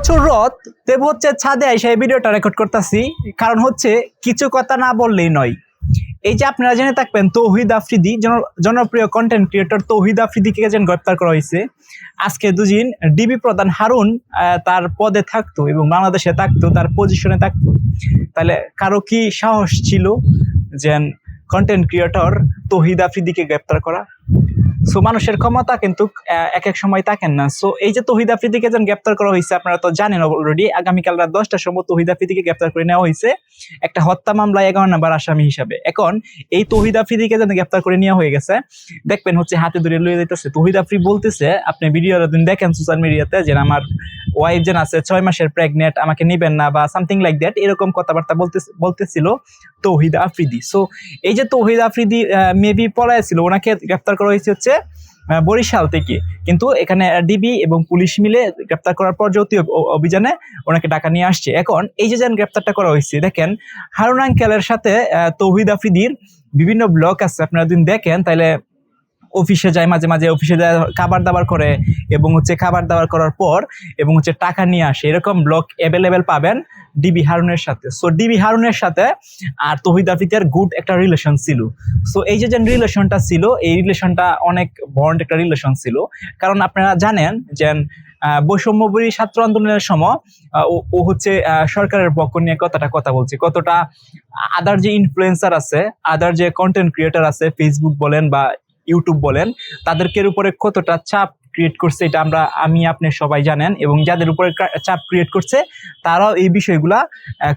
প্রচুর রথ দেব হচ্ছে ছাদে এসে এই ভিডিওটা রেকর্ড করতেছি। কারণ হচ্ছে কিছু কথা না বললেই নয়। এই যে আপনারা জেনে থাকবেন, তৌহিদ আফ্রিদি জনপ্রিয় কন্টেন্ট ক্রিয়েটর তৌহিদ আফ্রিদিকে যেন গ্রেপ্তার করা হয়েছে। আজকে দুদিন ডিবি প্রধান হারুন তার পদে থাকতো এবং বাংলাদেশে থাকতো, তার পজিশনে থাকতো। তাহলে কারও কি সাহস ছিল যেন কন্টেন্ট ক্রিয়েটর তৌহিদ আফ্রিদিকে গ্রেপ্তার করা? সো মানুষের ক্ষমতা কিন্তু এক এক সময় থাকেন না। সো এই যে তহিদ আফ্রিদিকে যেন গ্রেপ্তার করা হয়েছে, আপনারা তো জানেন অলরেডি আগামীকাল রাত দশটার সময় তহিদ ফ্রিদিকে গ্রেপ্তার করে নেওয়া হয়েছে। একটা হত্যা মামলায় এগারো নাম্বার আসামি হিসাবে। এখন, এই তহিদ আফ্রিদিকে যেন গ্রেপ্তার করে নেওয়া হয়ে গেছে, দেখবেন হচ্ছে হাতে ধরে লয়ে যেতেছে তহিদ আফ্রি বলতেছে, আপনি ভিডিও দিন দেখেন সোশ্যাল মিডিয়াতে যে আমার ওয়াইফ যেন আছে, ছয় মাসের প্রেগনেন্ট আমাকে নিবেন না বা সামথিং লাইক দ্যাট এরকম কথাবার্তা বলতে বলতেছিল তৌহিদ আফ্রিদি। সো এই যে তৌহিদ আফ্রিদি মেবি পলায় ছিল, ওনাকে গ্রেপ্তার করা হয়েছে হচ্ছে বরিশাল থেকে। কিন্তু এখানে ডিবি এবং পুলিশ মিলে গ্রেপ্তার করার পর যৌথ অভিযানে ওনাকে ডাকা নিয়ে আসছে। এখন এই যে যেন গ্রেপ্তারটা করা হয়েছে, দেখেন, হারুন আঙ্কেলের সাথে তৌহিদ আফ্রিদির বিভিন্ন ব্লক আছে, আপনারা যদি দেখেন তাহলে অফিসে যায়, মাঝে মাঝে অফিসে যায়, খাবার দাবার করে এবং হচ্ছে খাবার দাবার করার পর এবং হচ্ছে টাকা নিয়ে আসে। এরকম ব্লক অ্যাভেলেবেল পাবেন ডিবি হারুনের সাথে। সো ডিবি হারুনের সাথে আর তহিদ আফ্রিদির গুড একটা রিলেশন ছিল। সো এই যে যে রিলেশনটা ছিল, এই রিলেশনটা অনেক বন্ড একটা রিলেশন ছিল। কারণ আপনারা জানেন যে বৈষম্যবরী ছাত্র আন্দোলনের সময় ও- হচ্ছে সরকারের পক্ষ নিয়ে কতটা কথা বলছে। কতটা আদার যে ইনফ্লুয়েন্সার আছে, আদার যে কন্টেন্ট ক্রিয়েটার আছে ফেসবুক বলেন বা ইউটিউব বলেন, তাদেরকে উপরে কতটা চাপ ক্রিয়েট করছে এটা আমরা, আমি, আপনি সবাই জানেন এবং যাদের উপরে চাপ ক্রিয়েট করছে, তারাও এই বিষয়গুলা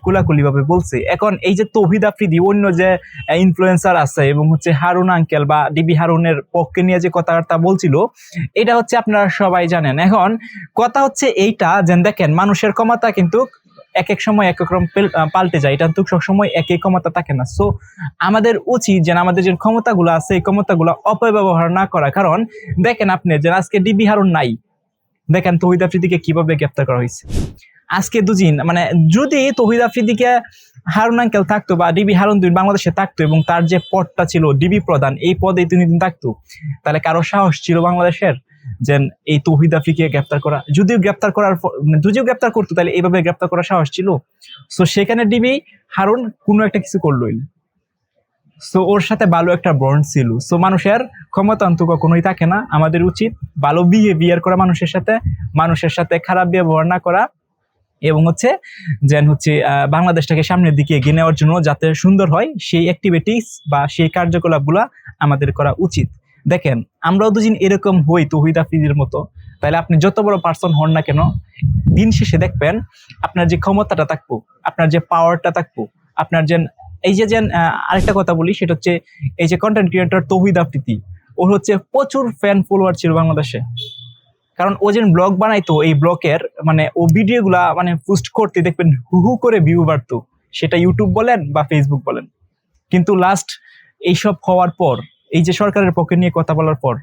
কুলাকুলিভাবে বলছে। এখন এই যে তৌহিদ আফ্রিদি, অন্য যে ইনফ্লুয়েন্সার আছে এবং হচ্ছে হারুন আঙ্কেল বা ডিবি হারুনের পক্ষে নিয়ে যে কথাবার্তা বলছিল, এটা হচ্ছে আপনারা সবাই জানেন। এখন কথা হচ্ছে এইটা, যেন দেখেন মানুষের ক্ষমতা কিন্তু এক এক সময় এক এক রকম পাল্টে যায়। এটা কিন্তু সবসময় একই ক্ষমতা থাকে না। সো আমাদের উচিত যেন আমাদের যে ক্ষমতাগুলো আছে, এই ক্ষমতাগুলো অপব্যবহার না করা। কারণ, দেখেন আপনি যে আজকে ডিবি হারুন নাই। দেখেন তহিদ আফ্রিদিকে কীভাবে গ্রেপ্তার করা হয়েছে। আজকে দুদিন মানে যদি তহিদ আফ্রিদিকে হারুন আঙ্কেল থাকতো বা ডিবি হারুন দুই বাংলাদেশে থাকতো এবং তার যে পদটা ছিল ডিবি প্রধান, এই পদে তিনি দিন থাকতো, তাহলে কারও সাহস ছিল বাংলাদেশের? যে এই তৌহিদ আফ্রিকে গ্রেপ্তার করা, যদিও গ্রেপ্তার করার মানে যদিও গ্রেপ্তার করতো, তাহলে এইভাবে গ্রেপ্তার করার সাহস ছিল। সো সেখানে ডিবি হারুন কোনো একটা কিছু করলোই সো ওর সাথে ভালো একটা বন্ড ছিল। সো মানুষের ক্ষমতা অন্ত কখনোই থাকে না। আমাদের উচিত ভালো বিহেভিয়ার করা মানুষের সাথে মানুষের সাথে খারাপ ব্যবহার না করা এবং হচ্ছে যেন হচ্ছে বাংলাদেশটাকে সামনের দিকে এগিয়ে নেওয়ার জন্য যাতে সুন্দর হয়, সেই অ্যাক্টিভিটিস বা সেই কার্যকলাপগুলা আমাদের করা উচিত। দেখেন, আমরাও দুদিন এরকম হই তহিদ আফ্রিদির মতো। তাহলে আপনি যত বড় পার্সন হন না কেন, দিন শেষে দেখবেন আপনার যে ক্ষমতাটা থাকব, আপনার যে পাওয়ারটা থাকব, আপনার যে এই যে যেন আরেকটা কথা বলি, সেটা হচ্ছে এই যে কন্টেন্ট ক্রিয়েটর তৌহিদ আফ্রিদি ওর হচ্ছে প্রচুর ফ্যান ফলোয়ার ছিল বাংলাদেশে। কারণ ও যেন ব্লগ বানাইতো, এই ব্লগের মানে ও ভিডিওগুলা মানে পোস্ট করতে দেখবেন হু হু করে ভিউ বাড়তো। সেটা ইউটিউব বলেন বা ফেসবুক বলেন। কিন্তু লাস্ট এইসব হওয়ার পর এই যে সরকারের পক্ষে নিয়ে কথা বলার পর,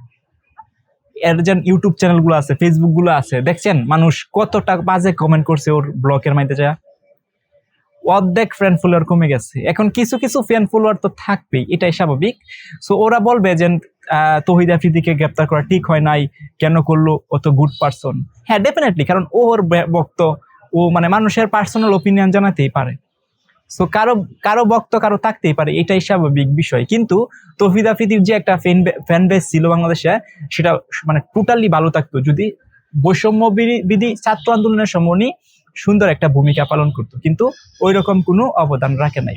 এর যেন ইউটিউব চ্যানেলগুলো আছে ফেসবুকগুলো আছে, দেখছেন? মানুষ কতটা বাজে কমেন্ট করছে ওর ব্লগের মধ্যে যা। অর্ধেক ফ্রেন্ড ফলোয়ার কমে গেছে। এখন কিছু কিছু ফ্যান ফলোয়ার তো থাকবেই, এটাই স্বাভাবিক। সো ওরা বলবে যে তহিদ আফ্রিদিকে গ্রেপ্তার করা ঠিক হয় নাই, কেন করল, ও তো গুড পারসন হ্যাঁ ডেফিনেটলি কারণ ওর বক্ত, ও মানে মানুষের পার্সোনাল ওপিনিয়ন জানাতেই পারে। সো কারও কারও বক্ত কারও থাকতেই পারে, এটাই স্বাভাবিক বিষয়। কিন্তু তৌহিদ আফ্রিদির যে একটা ফ্যান ফ্যান বেস ছিল বাংলাদেশে, সেটা মানে টোটালি ভালো থাকতো। যদি বৈষম্য বিধি- ছাত্র আন্দোলনের সময় সুন্দর একটা ভূমিকা পালন করতো। কিন্তু ওই রকম কোনো অবদান রাখে নাই।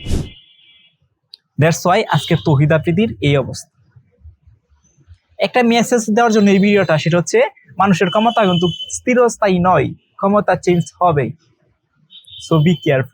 দ্যাটস ওয়াই আজকে তৌহিদ আফ্রিদির এই অবস্থা। একটা মেসেজ দেওয়ার জন্য এই ভিডিওটা, সেটা হচ্ছে মানুষের ক্ষমতা কিন্তু স্থিরস্থায়ী নয়, ক্ষমতা চেঞ্জ হবে সো বি কেয়ারফুল